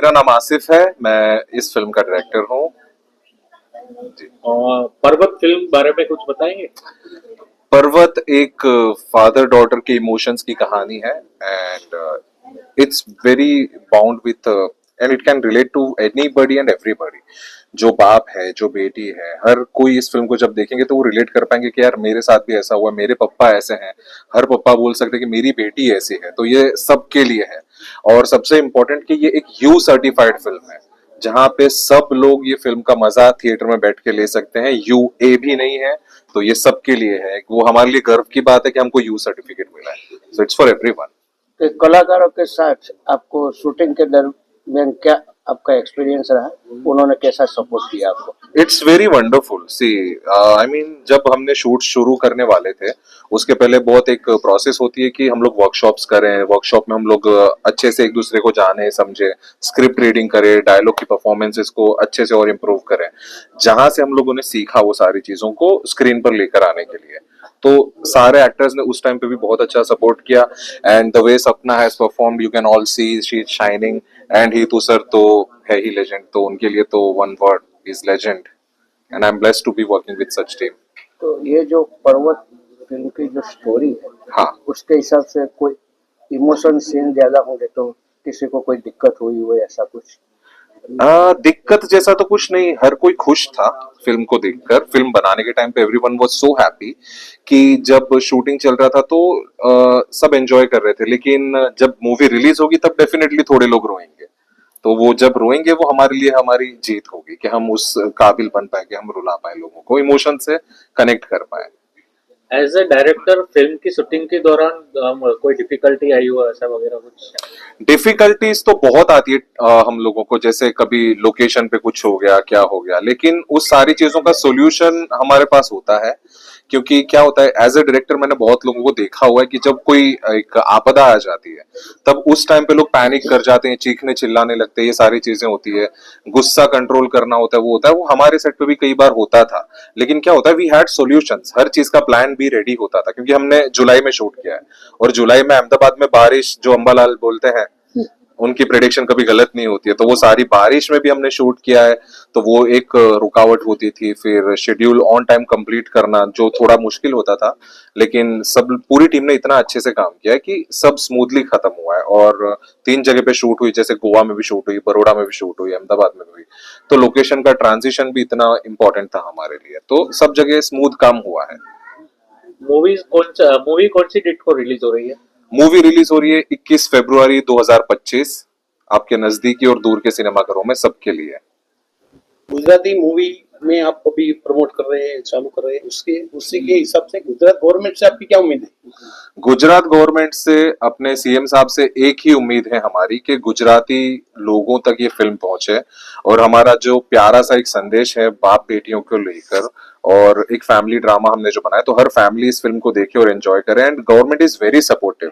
मेरा नाम आसिफ है मैं इस फ़िल्म का डायरेक्टर हूँ। पर्वत फ़िल्म बारे में कुछ बताएँगे? पर्वत एक फादर डॉटर के इमोशंस की कहानी है and it's very bound with and it can relate to anybody and everybody जो बाप है जो बेटी है हर कोई इस फ़िल्म को जब देखेंगे तो वो रिलेट कर पाएँगे कि यार मेरे साथ भी ऐसा हुआ मेरे पप्पा ऐसे हैं। हर पप्पा बोल सकते हैं कि मेरी बेटी ऐसी है तो ये सबके लिए है। और सबसे इम्पोर्टेंट कि ये एक यू सर्टिफाइड फ़िल्म है, जहाँ पे सब लोग ये फ़िल्म का मज़ा थिएटर में बैठ के ले सकते हैं। यू ए भी नहीं है तो ये सबके लिए है। वो हमारे लिए गर्व की बात है कि हमको यू सर्टिफिकेट मिला है। सो इट्स फॉर एवरीवन कलाकारों के साथ आपको शूटिंग के दरमियान क्या आपका एक्सपीरियंस रहा उन्होंने कैसा सपोर्ट किया आपको? It's very wonderful see I mean जब हमने शूट शुरू करने वाले थे उसके पहले बहुत एक प्रोसेस होती है कि हम लोग वर्कशॉप्स करें वर्कशॉप में हम लोग uh, अच्छे से एक दूसरे को जाने समझे स्क्रिप्ट रीडिंग करें डायलॉग की परफॉर्मेंसेस को अच्छे से और इम्प्रूव करें। जहाँ से हम लोगों ने सीखा वो सारी चीज़ों को स्क्रीन पर लेकर आने के लिए। तो सारे एक्टर्स ने उस टाइम पे भी बहुत अच्छा सपोर्ट किया and the way Sapna has performed you can all see she shining and he तू सर तो है ही लेजेंड तो उनके लिए तो one word is legend and I am blessed to be working with such team तो ये जो पर्वत फिल्म की जो स्टोरी है हाँ उसके हिसाब से कोई इमोशन सीन ज्यादा होंगे तो किसी को कोई दिक्कत हुई हो ऐसा कुछ आ, दिक्कत जैसा तो कुछ नहीं। हर कोई खुश था फ़िल्म को देखकर। फ़िल्म बनाने के टाइम पे एवरीवन वाज सो हैप्पी कि जब शूटिंग चल रहा था तो आ, सब एंजॉय कर रहे थे। लेकिन जब मूवी रिलीज़ होगी तब डेफिनेटली थोड़े लोग रोएँगे। तो वो जब रोएँगे वो हमारे लिए हमारी जीत होगी कि हम उस काबिल बन पाए कि हम रुला पाए लोगों को इमोशन से कनेक्ट कर पाए। एज ए डायरेक्टर फ़िल्म की शूटिंग के दौरान um, कोई डिफिकल्टी आई हुआ ऐसा वगैरह कुछ? डिफिकल्टीज तो बहुत आती है आ, हम लोगों को जैसे कभी लोकेशन पे कुछ हो गया क्या हो गया लेकिन उस सारी चीज़ों का सोल्यूशन हमारे पास होता है। क्योंकि क्या होता है एज ए डायरेक्टर मैंने बहुत लोगों को देखा हुआ है कि जब कोई एक आपदा आ जाती है, तब उस टाइम पे लोग पैनिक कर जाते हैं, चीखने चिल्लाने लगते हैं, ये सारी चीज़ें होती है। गुस्सा कंट्रोल करना होता है, वो होता है। वो हमारे सेट पे भी कई बार होता था। लेकिन क्या होता है वी हैड सोल्यूशन हर चीज़ का प्लान भी रेडी होता था, क्योंकि हमने जुलाई में शूट किया है। और जुलाई में अहमदाबाद में बारिश, जो अम्बालाल बोलते हैं उनकी प्रिडिक्शन कभी गलत नहीं होती है। तो वो सारी बारिश में भी हमने शूट किया है तो वो एक रुकावट होती थी। फिर शेड्यूल ऑन टाइम कंप्लीट करना जो थोड़ा मुश्किल होता था, लेकिन सब, पूरी टीम ने इतना अच्छे से काम किया है कि सब स्मूथली खत्म हुआ है। और तीन जगह पे शूट हुई, जैसे गोवा में भी शूट हुई बड़ोड़ा में भी शूट हुई, अहमदाबाद में भी। हुई तो लोकेशन का ट्रांजिशन भी इतना इम्पोर्टेंट था हमारे लिए। तो सब जगह स्मूथ काम हुआ है। मूवीज़ कौन सा मूवी कौन सी डेट को रिलीज़ हो रही है? मूवी रिलीज हो रही है 21 फरवरी 2025 आपके नजदीकी और दूर के सिनेमाघरों में सबके लिए गुजराती मूवी में आप अभी प्रमोट कर रहे हैं, चालू कर रहे हैं, उसके, उसी के हिसाब से गुजरात गवर्नमेंट से आपकी क्या उम्मीद है? गुजरात गवर्नमेंट से अपने सीएम साहब से एक ही उम्मीद है हमारी कि गुजराती लोगों तक ये फ़िल्म पहुँचे और हमारा जो प्यारा सा एक संदेश है बाप बेटियों को लेकर और एक फैमिली ड्रामा हमने जो बनाया तो हर फैमिली इस फ़िल्म को देखे और एंजॉय करे and government is very supportive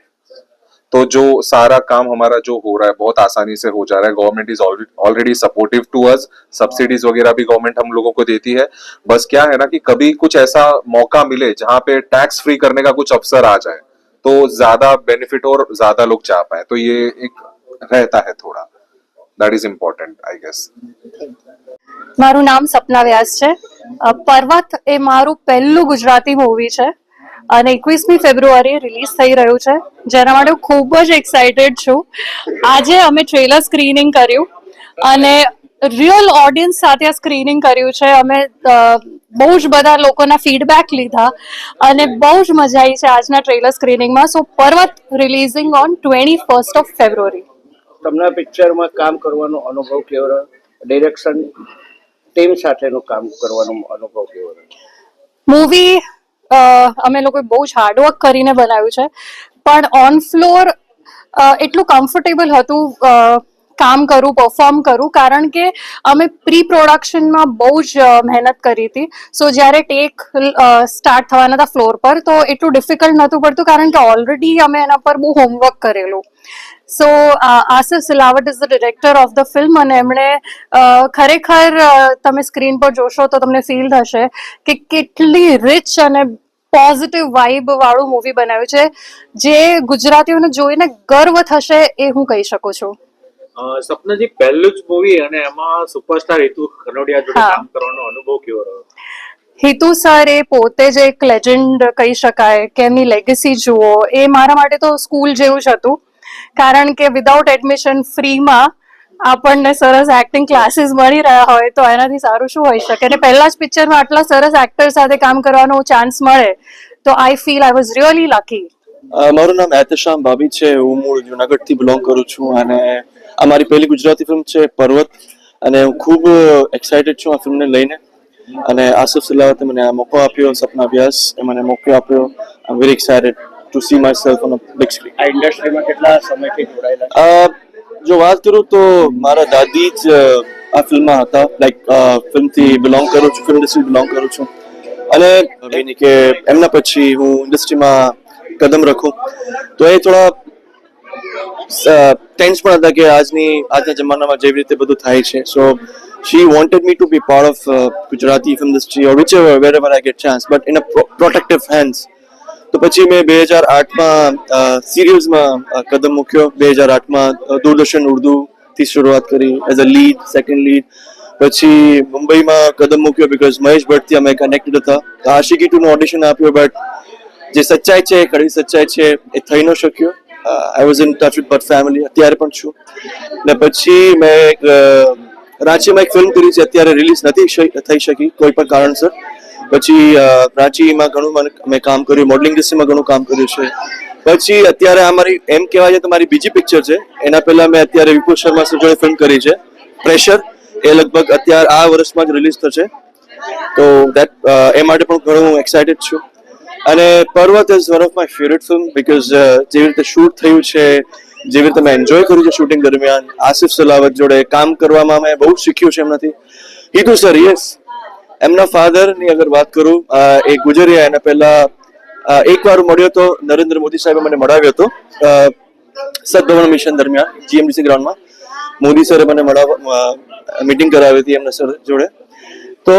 तो जो सारा काम हमारा जो हो रहा है बहुत आसानी से हो जा रहा है government is already supportive to us subsidies वगैरह भी गवर्नमेंट हम लोगों को देती है बस क्या है ना कि कभी कुछ ऐसा मौका मिले जहां पे टैक्स फ्री करने का कुछ अवसर आ जाए तो ज्यादा बेनिफिट और ज्यादा लोग जा पाए तो ये एक रहता है थोड़ा that is important I guess મારું નામ સપના વ્યાસ છે અ, પર્વત એ મારું પહેલું ગુજરાતી મૂવી છે અને એકવીસમી ફેબ્રુઆરી રિલીઝ થઈ રહ્યું છે. જેના માટે હું ખૂબ જ એક્સાઇટેડ છું. આજે અમે ટ્રેલર સ્ક્રીનિંગ કર્યું અને રિયલ ઓડિયન્સ સાથે આ સ્ક્રીનિંગ કર્યું છે. અમે બહુ જ બધા લોકોના ફીડબેક લીધા અને બહુ જ મજા આવી છે આજના trailer સ્ક્રીનિંગમાં so Parvat releasing on twenty first of February તમને પિક્ચરમાં કામ કરવાનો અનુભવ કેવો રહ્યો? ડિરેક્શન ટીમ સાથેનું કામ કરવાનો અનુભવ કેવો રહ્યો? મૂવી અમે લોકોએ બહુ જ હાર્ડવર્ક કરીને બનાવ્યું છે. પણ ઓન ફ્લોર એટલું કમ્ફર્ટેબલ હતું કામ કરું પરફોર્મ કરું, કારણ કે અમે પ્રી પ્રોડક્શનમાં બહુ જ મહેનત કરી હતી. સો જ્યારે ટેક સ્ટાર્ટ થવાના હતા ફ્લોર પર, તો એટલું ડિફિકલ્ટ નહોતું પડતું, કારણ કે ઓલરેડી અમે એના પર બહુ હોમવર્ક કરેલું. So Asif Silawat is the director of the film અને એમણે ખરેખર તમે સ્ક્રીન પર જોશો તો તમને ફીલ થશે કે કેટલી રિચ અને પોઝિટિવ વાઇબ વાળું મૂવી બનાવ્યું છે. જે ગુજરાતીઓને જોઈને ગર્વ થશે એ હું કહી શકું છું. સપનાજી પહેલું જ મૂવી અને એમાં સુપરસ્ટાર હિતુ કનોડિયા જોડે કામ કરવાનો અનુભવ કેવો રહ્યો? હિતુ સર એ પોતે જ એક લેજન્ડ કહી શકાય કે એમની લેગસી જુઓ. એ મારા માટે તો સ્કૂલ જેવું જ હતું. કારણ કે વિધાઉટ એડમિશન ફ્રીમાં આપણને સરસ એક્ટિંગ ક્લાસીસ મળી રહ્યા હોય તો એનાથી સારું શું હોઈ શકે? અને પહેલા જ પિક્ચરમાં આટલા સરસ એક્ટર સાથે કામ કરવાનો ચાન્સ મળે તો I feel I was really lucky મારું નામ એતશામ ભાભી છે. હું મૂળ જુનાગઢથી બિલોંગ કરું છું અને આ મારી પહેલી ગુજરાતી ફિલ્મ છે પર્વત અને હું ખૂબ એક્સાઇટેડ છું આ ફિલ્મને લઈને. અને આસિફ સિલાવતે મને આ મોકો આપ્યો સપના વ્યાસ એ મને મોકો આપ્યો. I am very excited to see myself on big screen આ ઇન્ડસ્ટ્રીમાં કેટલા સમયથી જોડાયેલા જો વાત કરું તો મારા દાદી જ આ ફિલ્મમાં હતા. લાઈક ફિલ્મથી બિલોંગ કરું છું ફિલ્મ ઇન્ડસ્ટ્રી બિલોંગ કરું છું. અને એની કે એમના પછી હું ઇન્ડસ્ટ્રીમાં કદમ રાખું. તો એ થોડા ટેન્સ પણ હતા કે આજની, આજના જમાનામાં જેવી રીતે બધું થાય છે. So she wanted me to be part of Gujarati film industry or whichever wherever I get chance but in a protective hands તો પછી મેં બે હજાર આઠમાં સિરિયલ્સમાં કદમ મૂક્યો. બે હજાર આઠમાં દૂરદર્શન ઉર્દુથી શરૂઆત કરી as a lead second lead પછી મુંબઈમાં કદમ મૂક્યો બિકોઝ મહેશ ભટ્ટથી અમે કનેક્ટેડ હતા. તો આશિકી ટુનું ઓડિશન આપ્યું બટ જે સચ્ચાઈ છે કડવી સચ્ચાઈ છે, એ થઈ ન શક્યો. I was in touch with but family અત્યારે પણ છું. ને પછી મેં એક રાંચીમાં એક ફિલ્મ કરી છે, અત્યારે રિલીઝ નથી થઈ શકી, કોઈ પણ કારણસર. પછી રાંચીમાં ઘણું મને, મેં કામ કર્યું મોડલિંગ ઇન્ડસ્ટ્રીમાં ઘણું કામ કર્યું છે. પછી અત્યારે આ મારી, એમ કહેવાય છે તો મારી બીજી પિક્ચર છે. એના પહેલા મેં અત્યારે વિપુલ શર્મા જોડે ફિલ્મ કરી છે પ્રેશર એ લગભગ અત્યારે આ વર્ષમાં જ રિલીઝ થશે. તો દેટ એ માટે પણ ઘણું એક્સાઇટેડ છું. અને Parvat is one of my favourite film because જેવી રીતે શૂટ થયું છે, જેવી રીતે મેં એન્જોય કર્યું છે શૂટિંગ દરમિયાન, આસિફ સલાવત જોડે કામ કરવામાં મેં બહુ શીખ્યું છે એમનાથી. હિતુ સર યસ એમના ફાધરની અગર વાત કરું એ ગુજર્યા, એના પહેલા એકવાર એક વાર મળ્યો તો નરેન્દ્ર મોદી સાહેબે મને મળાવ્યો હતો સદભવન મિશન દરમિયાન જીએમડીસી ગ્રાઉન્ડમાં મોદી સરે મને મળાવવા મીટિંગ કરાવી હતી એમના સર જોડે. તો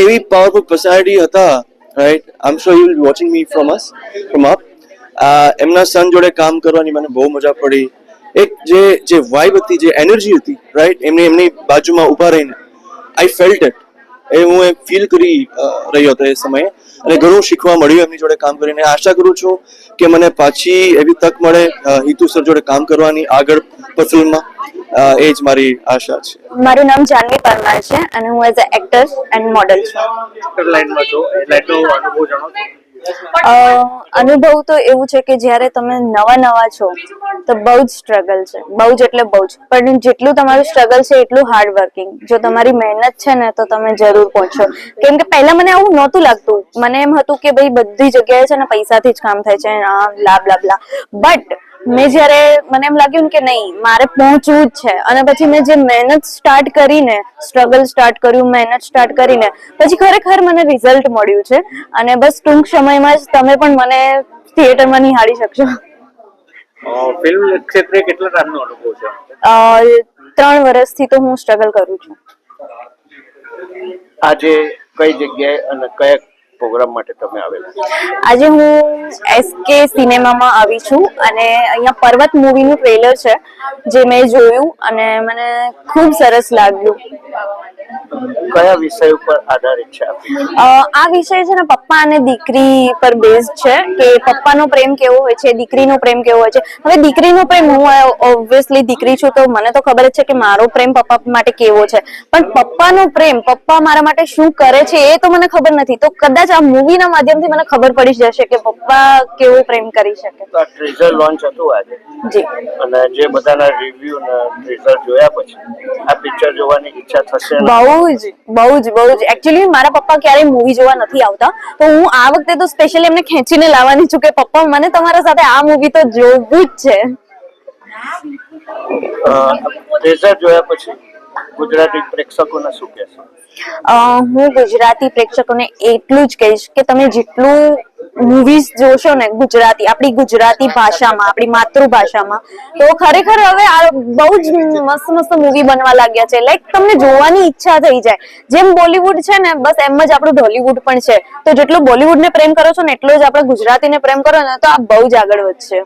એવી પાવરફુલ પર્સનાલિટી હતા right I am you watching me from us from up એમના સન જોડે કામ કરવાની મને બહુ મજા પડી. એક જે જે વાઇબ હતી જે એનર્જી હતી રાઈટ એમની એમની બાજુમાં ઊભા રહીને આઈ ફેલ્ટ ઇટ એ હું એ ફીલ કરી રહ્યો હતો એ સમયે. અને ઘણું શીખવા મળ્યું એમની જોડે કામ કરીને. આશા કરું છું કે મને પાછી એવી તક મળે હિતુ સર જોડે કામ કરવાની આગળ અ, એ જ મારી આશા છે. મારું નામ જાનવી પરમાર છે અને હું as a actor and model છું. લાઈનમાં છો. એટલે અનુભવ જાણો અ, અનુભવ તો એવું છે કે જ્યારે તમે નવા નવા છો તો બહુ જ સ્ટ્રગલ છે. બહુ જ એટલે બહુ જ. પણ જેટલું તમારું સ્ટ્રગલ છે એટલું હાર્ડ વર્કિંગ જો તમારી મહેનત છે ને તો તમે જરૂર પહોંચો. કેમ કે પહેલા મને આવું નહોતું લાગતું. મને એમ હતું કે ભાઈ બધી જગ્યાએ છે ને પૈસાથી જ કામ થાય છે આ લાભ બ્લા બ્લા બટ મેં જ્યારે મને એમ લાગ્યું કે નહીં મારે પહોંચવું જ છે. અને પછી મેં જે મહેનત સ્ટાર્ટ કરીને સ્ટ્રગલ સ્ટાર્ટ કર્યું મહેનત સ્ટાર્ટ કરીને પછી ખરેખર મને રિઝલ્ટ મળ્યું છે. અને બસ ટૂંક સમયમાં જ તમે પણ મને થિયેટરમાં નિહાળી શકશો. ફિલ્મ ક્ષેત્રે કેટલા ટાઈમનો અનુભવ છે? ત્રણ વર્ષથી તો હું સ્ટ્રગલ કરું છું. આજે કઈ જગ્યાએ અને કયા પ્રોગ્રામ માટે તમે આવેલા? આજે હું એસકે સિનેમામાં આવી છું અને અહીંયા પર્વત મૂવીનું ટ્રેલર છે, જે મેં જોયું અને મને ખૂબ સરસ લાગ્યું. કયા વિષય ઉપર આધારિત છે આ વિષય છે ને પપ્પા અને દીકરી પર બેઝ છે કે પપ્પાનો પ્રેમ કેવો હોય છે દીકરીનો પ્રેમ કેવો હોય છે. હવે દીકરીનો પ્રેમ હું ઓબ્વિયસલી દીકરી છું તો મને તો ખબર જ છે કે મારો પ્રેમ પપ્પા માટે કેવો છે. પણ પપ્પાનો પ્રેમ પપ્પા મારા માટે શું કરે છે એ તો મને ખબર નથી. તો કદાચ આ મૂવીના માધ્યમથી મને ખબર પડી જશે કે પપ્પા કેવો પ્રેમ કરી શકે. તો ટ્રેઝર લોન્ચ હતું આજે? જી. અને જે બધાના રિવ્યુ ને ટ્રેઝર જોયા પછી આ પિક્ચર જોવાની ઈચ્છા થશે? બહુ જ બહુ જ બહુ જ એકચ્યુઅલી મારા પપ્પા ક્યારેય મૂવી જોવા નથી આવતા. તો હું આ વખતે તો સ્પેશિયલી એમને ખેંચીને લાવવાની છું કે, પપ્પા, મને તમારા સાથે આ મૂવી તો જોવું જ છે. જોયા પછી? ગુજરાતી પ્રેક્ષકોને શું કહેશો? હું ગુજરાતી પ્રેક્ષકોને એટલું જ કહીશ કે તમે જેટલું મૂવીઝ જોશો ને ગુજરાતી, આપણી ગુજરાતી ભાષામાં, આપણી માતૃભાષામાં, તો ખરેખર હવે આ બહુ જ મસ્ત મસ્ત મૂવી બનવા લાગ્યા છે. લાઈક તમને જોવાની ઈચ્છા થઈ જાય. જેમ બોલીવુડ છે ને, બસ એમ જ આપણું ઢોલીવુડ પણ છે. તો જેટલું ને પ્રેમ કરો છો ને, એટલો જ આપણે ગુજરાતીને પ્રેમ કરો ને, તો આ બહુ જ આગળ વધશે.